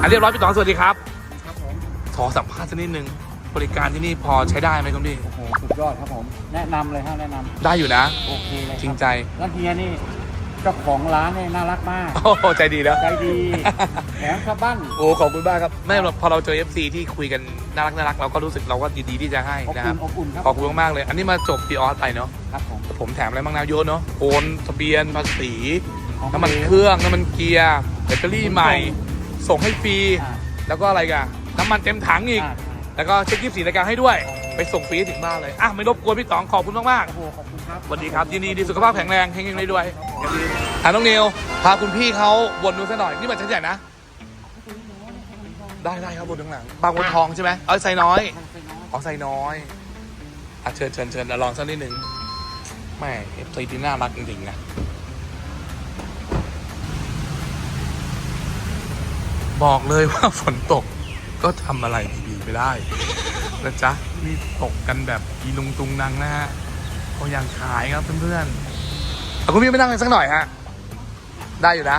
อะเรียบร้อยพี่ต๋องสวัสดีครับครับผมขอสัมภาษณ์สักนิดนึงบริการที่นี่พอใช้ได้ไหมคุณพี่โอ้โหสุดยอดครับผม แนะนำเลยฮะแนะนได้อยู่นะำโอเคเลยจริงคใจบแล้วเฮียนี่เจ้าของร้านเนี่ยน่ารักมาก โอ้โหใจดีนะใจดีแถมขับบ้านโอ้ขอบคุณมากครับไม่พอเราเจอ FC ที่คุยกันน่ารักน่ารักเราก็รู้สึกเราก็ดีๆที่จะให้อบนะคอุ่รับนอบอุ่นครับขอบคุณมากๆเลย อันนี้มาจบพีออสไปเนาะครับผมผมแถมอะไรบ้างนะเยอะเนาะโอนทะเบียนภาษีของน้ำมันหลวเครื่องน้ำมันเกียร์แบตเตอรี่ใหม่ ส่งให้ฟรี อ่า แล้วก็อะไรกันน้ำมันเต็มถังอีก อ่าแล้วก็เช็คยี่สีรายการให้ด้วย ไปส่งฟรีถึงบ้านเลย อะ ไม่รบกวนพี่ต๋องขอบคุณมาก โอ้โหขอบคุณครับ ๆสวัสดีครับยินดีดีสุขภาพแข็งแรงเฮงๆได้ด้วยอย่าลืมอะน้องนิวพาคุณพี่เขาวนดูซะหน่อย นี่มันชั้นใหญ่นะ ได้ได้ครับบนข้างหลัง บางบัวทองใช่ไหมเอ้ยไซน้อย อ๋อไซน้อย อะเชิญเชิญเชิญเดี๋ยวลองสักนิดหนึ่งแม่เอฟซีที่น่ารักจริงๆนะ บอกเลยว่าฝนตกก็ทำอะไรดีๆไม่ได้นะจ๊ะนี่ตกกันแบบอีนุงตุงนังนะฮะเขายังขายครับเพื่อนๆเอาคุณพี่ไม่นั่งกันสักหน่อยฮะได้อยู่นะ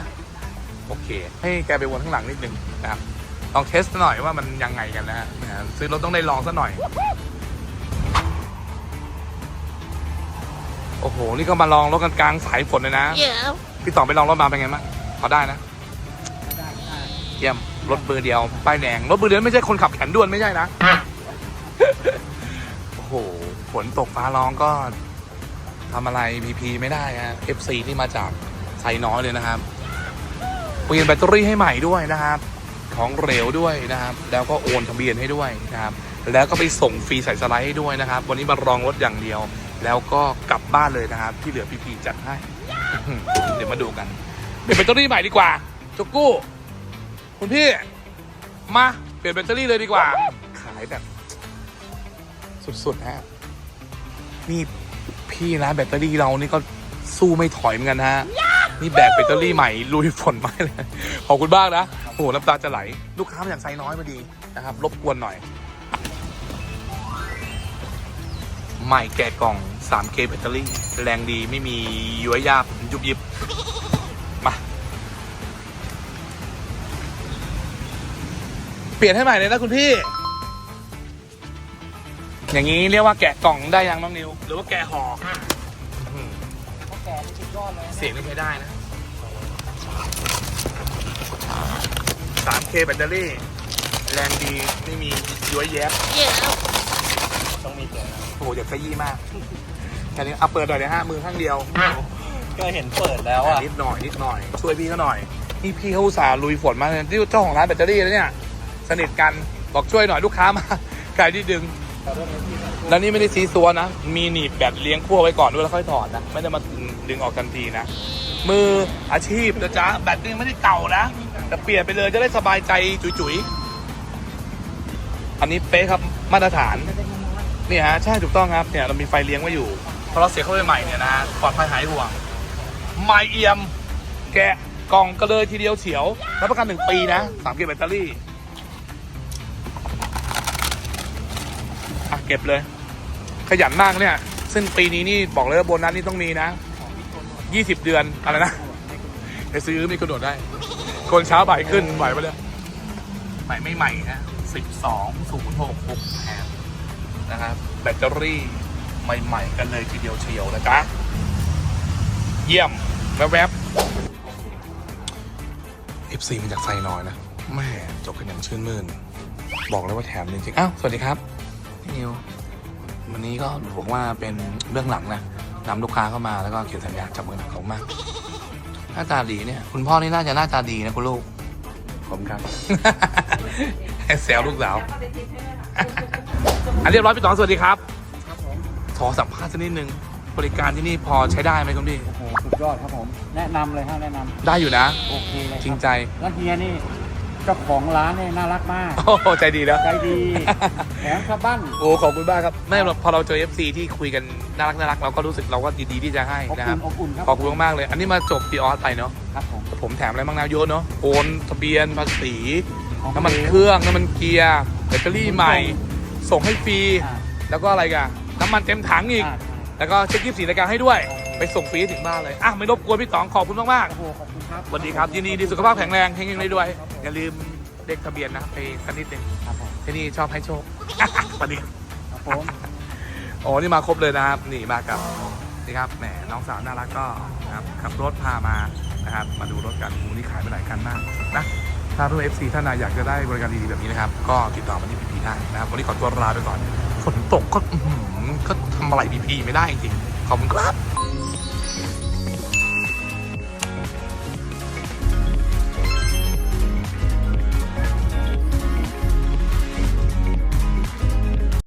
โอเค ให้แกไปวนข้างหลังนิดนึงนะครับลองเทสหน่อยว่ามันยังไงกันนะฮะนะฮะซื้อรถต้องได้ลองสักหน่อย โอ้โห นี่ก็มาลองรถกันกลางสายฝนเลยนะ พี่ต่อไปลองรถมาเป็นไงบ้างพอได้นะได้ได้ เยี่ยมรถเบอร์เดียวป้ายแดงรถเบอร์เดียวไม่ใช่คนขับแขนด้วนไม่ใช่นะโอ้โหฝนตกฟ้าร้องก็ทำอะไรพีพีไม่ได้ฮะ FC ที่มาจากไซน้อยเลยนะครับ เปลี่ยนแบตเตอรี่ให้ใหม่ด้วยนะครับ ของเหลวด้วยนะครับ แล้วก็โอนทะเบียนให้ด้วยนะครับ แล้วก็ไปส่งฟรีใส่สไลด์ให้ด้วยนะครับ วันนี้มารองรถอย่างเดียว แล้วก็กลับบ้านเลยนะครับ ที่เหลือพีพีจัดให้ เดี๋ยวมาดูกันเปลี่ยนแบตเตอรี่ใหม่ดีกว่าจุกกู้ คุณพี่ มาเปลี่ยนแบตเตอรี่เลยดีกว่า ขายแบบ สุดๆฮะนี่พี่ร้านแบตเตอรี่เรานี่ก็สู้ไม่ถอยเหมือนกันฮะ นี่แบกแบตเตอรี่ใหม่ลุยฝนมาเลย ขอบคุณบ้างนะ โอ้โหน้ำตาจะไหล ลูกค้ามาจากไซน้อยพอดีนะครับ รบกวนหน่อย ใหม่แกะกล่อง 3K แบตเตอรี่ แรงดีไม่มีย้วยยาบยุบยิบ เปลี่ยนให้ใหม่เลยนะคุณพี่ อย่างนี้เรียกว่าแกะกล่องได้ยังน้องนิว หรือว่าแกะห่ออืมเขาแก่นี่สุดยอดเลยนะเสียงนี่ใช้ได้นะ 3K แบตเตอรี่ แรงดีไม่มีย้วยแยบต้องมีแก่โอ้โหอยากขยี้มากแค่นี้เอาเปิดหน่อยนะฮะมือข้างเดียว ก็เห็นเปิดแล้วอะนิดหน่อยนิดหน่อย ช่วยพี่เขาหน่อยนี่พี่เขาอุตส่าห์ลุยฝนมาเลยที่เจ้าของร้านแบตเตอรี่แล้วเนี่ย สนิทกันบอกช่วยหน่อยลูกค้ามาใครที่ดึง แล้วนี่ไม่ได้ซีซัวนะ มีหนีบแบตเลี้ยงขั้วไว้ก่อนด้วยแล้วค่อยถอดนะ ไม่ได้มาดึงออกทันทีนะ มืออาชีพนะจ๊ะแบตนี่ไม่ได้เก่านะแต่เปลี่ยนไปเลยจะได้สบายใจจุ๋ยๆ อันนี้เป๊ะครับมาตรฐานนี่ฮะใช่ถูกต้องครับเนี่ยเรามีไฟเลี้ยงไว้อยู่พอเราเสียเข้าไปใหม่เนี่ยนะปลอดภัยหายห่วงไม่เอี่ยม แกะกล่องก็เลยทีเดียวเฉียว รับประกันหนึ่งปีนะสามเกมแบตเตอรี่ ก็บเลย ขยันมากเนี่ย ซึ่งปีนี้นี่บอกเลยว่าโบนัสนี่ต้องมีนะยี่สิบเดือนอะไรนะไปซื้อมีกระโดดได้ คนเช้าบ่ายขึ้นไหวปะเนี่ยใหม่ไม่ใหม่ฮะสิบสองศูนย์หกหกแปดนะครับแบตเตอรี่ใหม่ ๆ กันเลยทีเดียวเชียวนะจ๊ะเยี่ยมแวบๆ FC มาจากไซน้อยนะแม่จบกันอย่างชื่นมื่น บอกเลยว่าแถมจริงๆอ้าว สวัสดีครับ พี่นิววันนี้ก็ผมว่าเป็นเบื้องหลังนะนำลูกค้าเข้ามาแล้วก็เขียนสัญญาจับมือหนักเขามากหน้าตาดีเนี่ย คุณพ่อนี่น่าจะหน้าตาดีนะคุณลูกผมครับให้แซวลูกสาวอันเรียบร้อยพี่ต๋องสวัสดีครับครับผมขอสัมภาษณ์สักนิดนึงบริการที่นี่พอใช้ได้ไหมคุณพี่โอ้โหสุดยอดครับผม แนะนำเลยฮะแนะนได้อยู่นะำโอเคเลยจริงคใจบแล้วเฮียนี่ เจ้าของร้านเนี่ยน่ารักมาก โอ้โหใจดีนะใจดีแถมขับบ้านโอ้ขอบคุณมากครับไม่พอเราเจอ FC ที่คุยกันน่ารักน่ารักเราก็รู้สึกเราก็ดีๆที่จะให้อบนะครับอุ่นอบอุ่นครับขอบคุณมากๆเลย อันนี้มาจบพีออสไปเนาะครับผมผมแถมอะไรบ้างนะเยอะเนาะโอนทะเบียนภาษีของน้ำมันหลวเครื่องน้ำมันเกียร์แบตเตอรี่ใหม่ ส่งให้ฟรี อ่าแล้วก็อะไรกันน้ำมันเต็มถังอีก อ่าแล้วก็เช็คยี่สีรายการให้ด้วย ไปส่งฟรีถึงบ้านเลยอะไม่รบกวนพี่ต๋องขอบคุณมากๆโอ้โหขอบคุณครับสวัสดีครับยินดีดีสุขภาพแข็งแรงเฮงๆได้ด้วย อย่าลืมเลขทะเบียนนะไปกันนิดนึงครับผมที่นี่ชอบให้โชคสวัสดีครับครับผมโอ้นี่มาครบเลยนะครับนี่มากับนี่ครับแหมน้องสาวน่ารักก็นะครับขับรถพามานะครับมาดูรถกันโอ้นี่ขายไปหลายคันมากนะถ้ารุ่น FC ท่านใดอยากจะได้บริการดีๆแบบนี้นะครับ ก็ติดต่อมาที่พีพีได้นะครับ วันนี้ขอตัวลาไปก่อน ฝนตกก็อื้อหือก็ทำอะไรพีพีไม่ได้จริงๆขอบคุณครับ